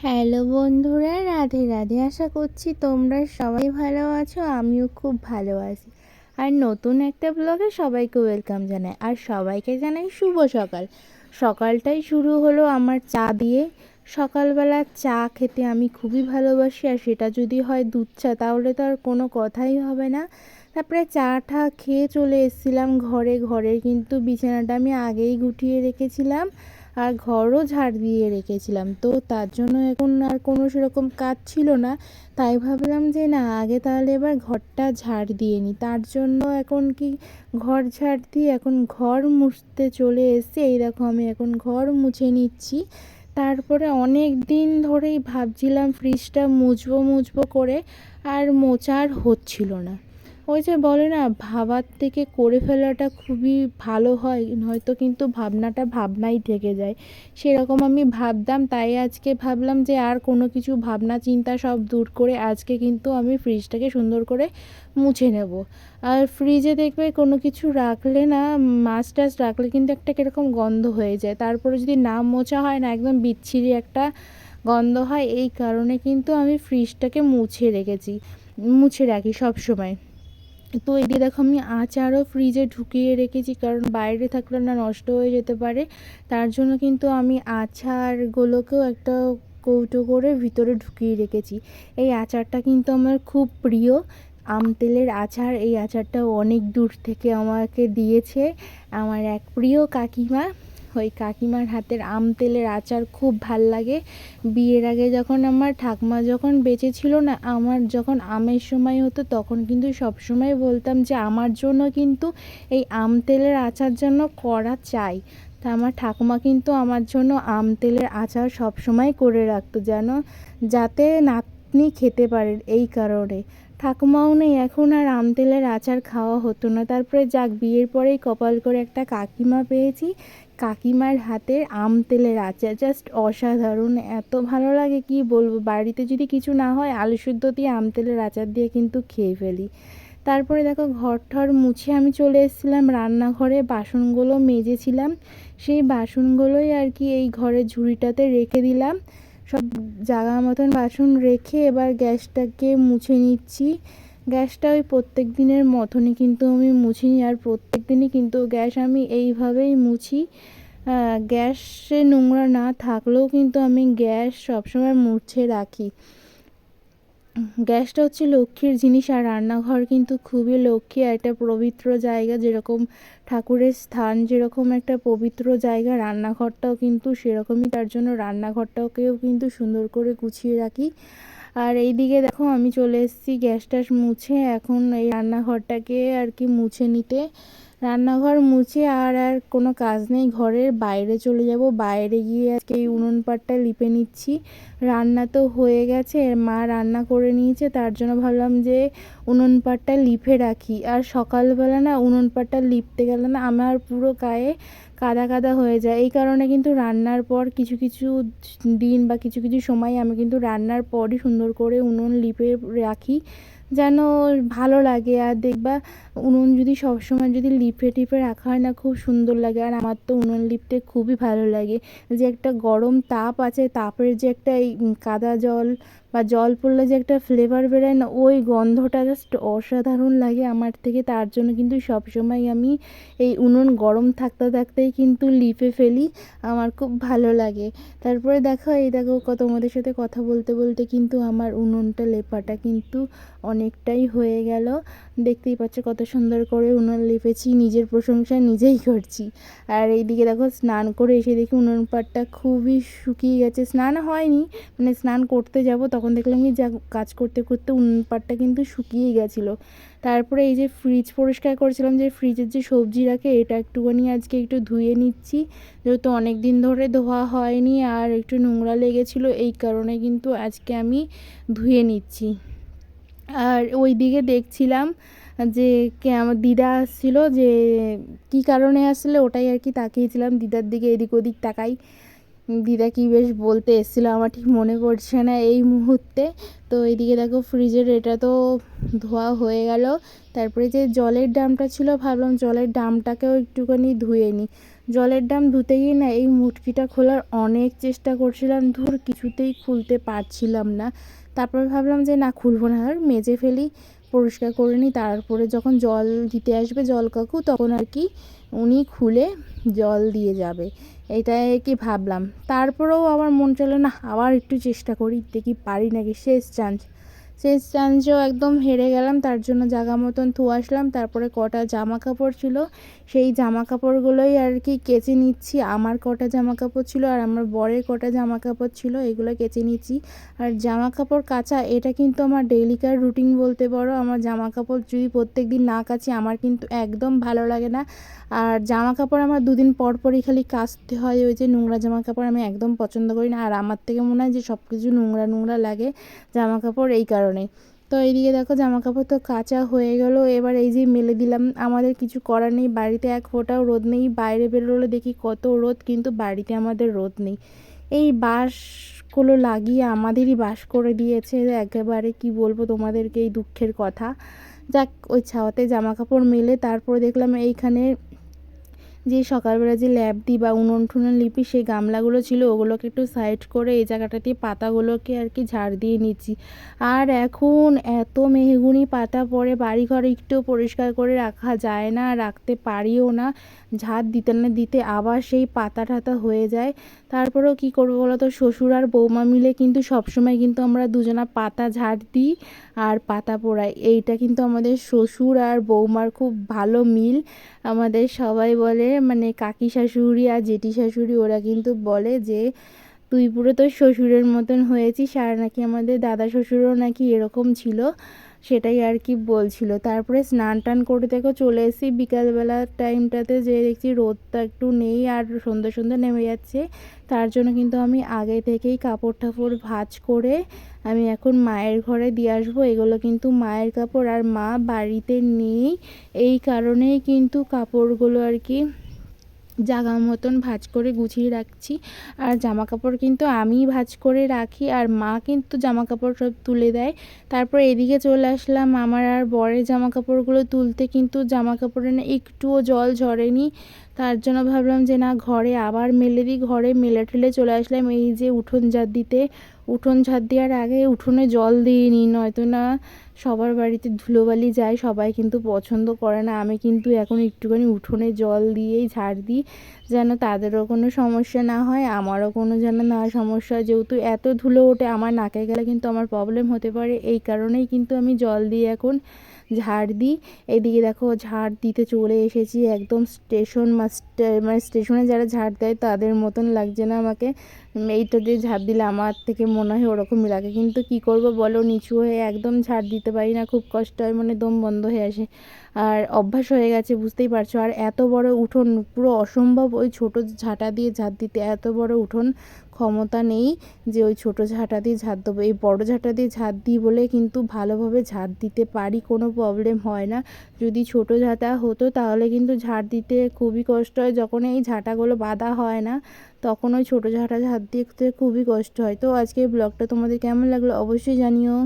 Hello বন্ধুরা, রাধে রাধে। আশা করছি তোমরা সবাই ভালো আছো, আমিও খুব ভালো আছি। আর নতুন একটা ব্লগে সবাইকে ওয়েলকাম জানাই। আর সবাইকে জানাই শুভ সকাল। সকালটাই শুরু হলো আমার চা দিয়ে। সকালবেলা চা খেতে আমি খুবই ভালোবাসি, আর সেটা যদি হয় দুধ চা, তাহলে তো আর কোনো কথাই হবে না। তারপরে চা টা খেয়ে চলে এসেছিলাম ঘরে। ঘরে কিন্তু বিছানাটা আমি আগেই গুটিয়ে রেখেছিলাম। আর ঘরও ঝাড় দিয়ে রেখেছিলাম। তো তার জন্য এখন আর কোনো সেরকম কাজ ছিল না। তাই ভাবলাম যে না, আগে তাহলে এবার ঘরটা ঝাড় দিয়ে নিই তার জন্য এখন কি ঘর ঝাড় দিয়ে এখন ঘর মুছতে চলে এসে এই আমি এখন ঘর মুছে নিচ্ছি। তারপরে অনেক দিন ধরেই ভাবছিলাম, ফ্রিজটা মুছবো মুছবো করে। আর মোচার হচ্ছিল না। ওই যে বলে না, ভাবার থেকে করে ফেলাটা খুবই ভালো হয় হয়তো কিন্তু ভাবনাটা ভাবনাই থেকে যায়। সেরকম আমি ভাবতাম, তাই আজকে ভাবলাম যে আর কোনো কিছু ভাবনা চিন্তা সব দূর করে আজকে কিন্তু আমি ফ্রিজটাকে সুন্দর করে মুছে নেব। আর ফ্রিজে দেখবে কোনো কিছু রাখলে না মাছ টাছ রাখলে কিন্তু একটা কীরকম গন্ধ হয়ে যায়। তারপরে যদি না মোছা হয় না, একদম বিচ্ছিরি একটা গন্ধ হয়, এই কারণে কিন্তু আমি ফ্রিজটাকে মুছে রেখেছি, মুছে রাখি সব সময় তো এটি দেখো আমি আচারও ফ্রিজে ঢুকিয়ে রেখেছি, কারণ বাইরে থাকলে না নষ্ট হয়ে যেতে পারে। তার জন্য কিন্তু আমি আচারগুলোকেও একটা কৌটো করে ভিতরে ঢুকিয়ে রেখেছি। এই আচারটা কিন্তু আমার খুব প্রিয়। আম তেলের আচার, এই আচারটা অনেক দূর থেকে আমাকে দিয়েছে। আমার এক প্রিয় কাকিমা। ওই কাকিমার হাতের আম তেলের আচার খুব ভালো লাগে। বিয়ের আগে যখন আমার ঠাকমা যখন বেঁচে ছিল না, আমার যখন আমের সময় হতো তখন কিন্তু সবসময় বলতাম যে, আমার জন্য কিন্তু এই আম তেলের আচার যেন করা চাই। তা আমার ঠাকুমা কিন্তু আমার জন্য আম তেলের আচার সবসময় করে রাখতো যেন, যাতে নাতনি খেতে পারে এই কারণে। ঠাকুমাও নেই, এখন আর আম তেলের আচার খাওয়া হতো না। তারপরে যাক, বিয়ের পরেই কপাল করে একটা কাকিমা পেয়েছি। কাকিমার হাতের আম তেলের আচার জাস্ট অসাধারণ। এত ভালো লাগে, কি বলব? বাড়িতে যদি কিছু না হয়, আলু সুদ্ধ দিয়ে আম তেলের আচার দিয়ে কিন্তু খেয়ে ফেলি। তারপরে দেখো ঘর ঠর মুছে আমি চলে এসেছিলাম রান্নাঘরে, বাসনগুলো মেজেছিলাম। সেই বাসনগুলোই আর কি এই ঘরের ঝুড়িটাতে রেখে দিলাম। সব জায়গা মতন বাসন রেখে এবার গ্যাসটাকে মুছে নিচ্ছি। গ্যাসটা ওই প্রত্যেক দিনের মতনই কিন্তু আমি মুছি আর প্রত্যেক দিনই কিন্তু গ্যাস আমি এইভাবেই মুছি। গ্যাসে নোংরা না থাকলেও কিন্তু আমি গ্যাস সবসময় মুছে রাখি। গ্যাসটা হচ্ছে লক্ষ্মীর জিনিস আর রান্নাঘর কিন্তু খুবই লক্ষ্মী একটা পবিত্র জায়গা যেরকম ঠাকুরের স্থান, যেরকম একটা পবিত্র জায়গা, রান্নাঘরটাও কিন্তু সেরকমই। তার জন্য রান্নাঘরটাকেও কিন্তু সুন্দর করে গুছিয়ে রাখি। আর এই দিকে দেখো আমি চলে এসেছি গ্যাস মুছে। এখন এই রান্নাঘরটাকে আর কি মুছে নিতে। রান্নাঘর মুছে আর আর কোনো কাজ নেই, ঘরের বাইরে চলে যাব। বাইরে গিয়ে আজকে এই উনুন পাটটা লিপে নিচ্ছি। রান্না তো হয়ে গেছে মা রান্না করে নিয়েছে, তার জন্য ভাবলাম যে উনুন পাটটা লিপে রাখি। আর সকালবেলা না উনুন পাটটা লিপতে গেলে না আমার পুরো গায়ে কাদা কাদা হয়ে যায়। এই কারণে কিন্তু রান্নার পর কিছু কিছু দিন বা কিছু কিছু সময় আমি কিন্তু রান্নার পরই সুন্দর করে উনুন লিপে রাখি যেন ভালো লাগে। আর দেখবা উনুন যদি সবসময় যদি লিপে টিপে রাখা হয় না, খুব সুন্দর লাগে। আর আমার তো উনুন লিপতে খুবই ভালো লাগে। যে একটা গরম তাপ আছে, তাপের যে একটা এই কাদা জল বা জল পড়লে যে একটা ফ্লেভার বেরোয় না, ওই গন্ধটা জাস্ট অসাধারণ লাগে আমার থেকে। তার জন্য কিন্তু সবসময় আমি এই উনুন গরম থাকতে থাকতেই কিন্তু লিপে ফেলি, আমার খুব ভালো লাগে। তারপরে দেখো, এই দেখো কত তোমাদের সাথে কথা বলতে বলতে কিন্তু আমার উনুনটা, লেপাটা কিন্তু অনেকটাই হয়ে গেল। দেখতেই পাচ্ছ কত সুন্দর করে উনুন লিপেছি, নিজের প্রশংসা নিজেই করছি। আর এইদিকে দেখো, স্নান করে এসে দেখি উনুন পাটটা খুবই শুকিয়ে গেছে। স্নান হয়নি মানে স্নান করতে যাব, তখন দেখলাম কি, যা কাজ করতে করতে উনুন পাটটা কিন্তু শুকিয়ে গেছিল। তারপরে এই যে ফ্রিজ পরিষ্কার করেছিলাম, যে ফ্রিজের যে সবজি রাখে, এটা একটুখানি আজকে একটু ধুয়ে নিচ্ছি। যেহেতু অনেক দিন ধরে ধোয়া হয়নি আর একটু নোংরা লেগেছিলো, এই কারণে কিন্তু আজকে আমি ধুয়ে নিচ্ছি। আর ওই দিকে দেখছিলাম যে কে, আমার দিদা আসছিল যে, কী কারণে আসলে ওটাই আর কি তাকিয়েছিলাম। দিদার দিকে এদিক ওদিক তাকাই। দিদা কি বেশ বলতে এসেছিল আমার ঠিক মনে পড়ছে না এই মুহূর্তে। তো এইদিকে দেখো ফ্রিজের এটা তো ধোয়া হয়ে গেল। তারপরে যে জলের ডামটা ছিল, ভাবলাম জলের ডামটাকেও একটুখানি ধুয়ে নিই। জলের ড্রাম ধুতে গিয়ে না এই মুটকিটা খোলার অনেক চেষ্টা করছিলাম, ধুর কিছুতেই খুলতে পারছিলাম না। তারপর ভাবলাম যে না, খুলবো না আর মেজে ফেলি। পরিষ্কার করে নিই। তারপরে যখন জল দিতে আসবে জল কাকু, তখন আর কি উনি খুলে জল দিয়ে যাবে। এটাই কি ভাবলাম। তারপরেও আমার মন চলে না, আবার একটু চেষ্টা করি, দেখি পারি নাকি, শেষ চান্স শেষ চান্সেও একদম হেরে গেলাম, তার জন্য জাগা মতন আসলাম, তারপরে কটা জামা কাপড় ছিল, সেই জামা কাপড়গুলোই আর কি কেচে নিচ্ছি। আমার কটা জামা কাপড় ছিল আর আমার বরের কটা জামা কাপড় ছিল, এগুলো কেচে নিচ্ছি। আর জামা কাপড় কাচা, এটা কিন্তু আমার ডেইলিকার রুটিন বলতে পারো। আমার জামা কাপড় যদি প্রত্যেক দিন না কাচি, আমার কিন্তু একদম ভালো লাগে না। আর জামা কাপড় আমার দুদিন পর পরই খালি কাচতে হয়, ওই যে নোংরা জামা কাপড় আমি একদম পছন্দ করি না। আর আমার থেকে মনে হয় যে সব কিছু নোংরা নোংরা লাগে জামা কাপড় এই কারণে। তো এইদিকে দেখো জামা কাপড় তো কাঁচা হয়ে গেল। এবার এই যে মেলে দিলাম, আমাদের কিছু করার নেই। বাড়িতে এক ফোঁটাও রোদ নেই। বাইরে বেরোলে দেখি কত রোদ, কিন্তু বাড়িতে আমাদের রোদ নেই। এই বাঁশগুলো লাগিয়ে আমাদেরই বাস করে দিয়েছে একেবারে কি বলব তোমাদেরকে এই দুঃখের কথা। যাক, ওই ছাওয়াতে জামা কাপড় মেলে, তারপর দেখলাম এইখানে যে সকালবেলা যে ল্যাব দিই বা উনুন ঠুনুন লিপি সেই গামলাগুলো ছিল, ওগুলোকে একটু সাইড করে এই জায়গাটা দিয়ে পাতাগুলোকে আর কি ঝাড় দিয়ে নিচ্ছি। আর এখন এত মেহগুনি পাতা পড়ে বাড়িঘর একটু পরিষ্কার করে রাখা যায় না, রাখতে পারিও না। ঝাড় দিতে না দিতে আবার সেই পাতা টাতা হয়ে যায়। তারপরেও কী করব বলো তো শ্বশুর আর বৌমা মিলে কিন্তু সবসময় কিন্তু আমরা দুজনা পাতা ঝাড় দিই আর পাতা পোড়াই। এইটা কিন্তু আমাদের শ্বশুর আর বৌমার খুব ভালো মিল। আমাদের সবাই বলে মানে কাকি শাশুড়ি আর জেঠি শাশুড়ি, ওরা কিন্তু বলে যে, তুই পুরো তোর শ্বশুরের মতন হয়েছিস আর নাকি আমাদের দাদা শ্বশুরও নাকি এরকম ছিল? সেটাই আর কি বলছিল। তারপরে স্নান টান করে দেখো চলে এসেছি। বিকালবেলার টাইমটাতে যে দেখছি রোদটা একটু নেই আর সন্ধ্যে সন্ধ্যে নেমে যাচ্ছে। তার জন্য কিন্তু আমি আগে থেকেই কাপড় টাপড় ভাজ করে আমি এখন মায়ের ঘরে দিয়ে আসব। এগুলো কিন্তু মায়ের কাপড় আর মা বাড়িতে নেই। এই কারণেই কিন্তু কাপড়গুলো আর কি জাগা মতন ভাজ করে গুছিয়ে রাখছি। আর জামা কাপড় কিন্তু আমি ভাজ করে রাখি আর মা কিন্তু জামা কাপড় সব তুলে দেয়। তারপর এদিকে চলে আসলাম আমার আর বরের জামা কাপড়গুলো তুলতে কিন্তু জামা কাপড়ে না একটুও জল ঝরেনি। তার জন্য ভাবলাম যে না, ঘরে আবার মেলে দিই। ঘরে মেলে ঠেলে চলে আসলাম। এই যে উঠোন ঝাড় দিতে উঠোন ঝাড় দেওয়ার আগে উঠোনে জল দিয়ে নিই, নয়তো না সবার বাড়িতে ধুলোবালি যায়, সবাই কিন্তু পছন্দ করে না। আমি কিন্তু এখন একটুখানি উঠোনে জল দিয়েই ঝাড় দিই, যেন তাদেরও কোনো সমস্যা না হয়, আমারও কোনো যেন না সমস্যা যেহেতু এত ধুলো ওঠে, আমার নাকে গেলে কিন্তু আমার প্রবলেম হতে পারে। এই কারণেই কিন্তু আমি জল দিয়ে এখন ঝাড় দিই। এদিকে দেখো ঝাড় দিতে চলে এসেছি, একদম স্টেশন মাস্টার মানে স্টেশনে যারা ঝাড় দেয় তাদের মতন লাগছে না আমাকে। এইটা দিয়ে ঝাড় দিলে আমার থেকে মনে হয় ওরকমই লাগে। কিন্তু কি করব বলো, নিচু হয়ে একদম ঝাড় দিতে পারি না, খুব কষ্ট হয় মানে দম বন্ধ হয়ে আসে। আর অভ্যাস হয়ে গেছে, বুঝতেই পারছ। আর এত বড় উঠোন, পুরো অসম্ভব ওই ছোট ঝাঁটা দিয়ে ঝাড় দিতে, এত বড় উঠোন ক্ষমতা নেই যে ওই ছোটো ঝাঁটা দিয়ে ঝাড় দেবো। এই বড় ঝাঁটা দিয়ে ঝাড় দিই বলে কিন্তু ভালোভাবে ঝাড় দিতে পারি, কোনো প্রবলেম হয় না। যদি ছোট ঝাঁটা হতো তাহলে কিন্তু ঝাঁট দিতে খুবই কষ্ট হয়, যখন এই ঝাঁটাগুলো বাঁধা হয় না। তখন ওই ছোটো ঝাঁটা ঝাঁট দিয়ে খুবই কষ্ট হয়। তো আজকে ব্লগটা তোমাদের কেমন লাগল অবশ্যই জানিও।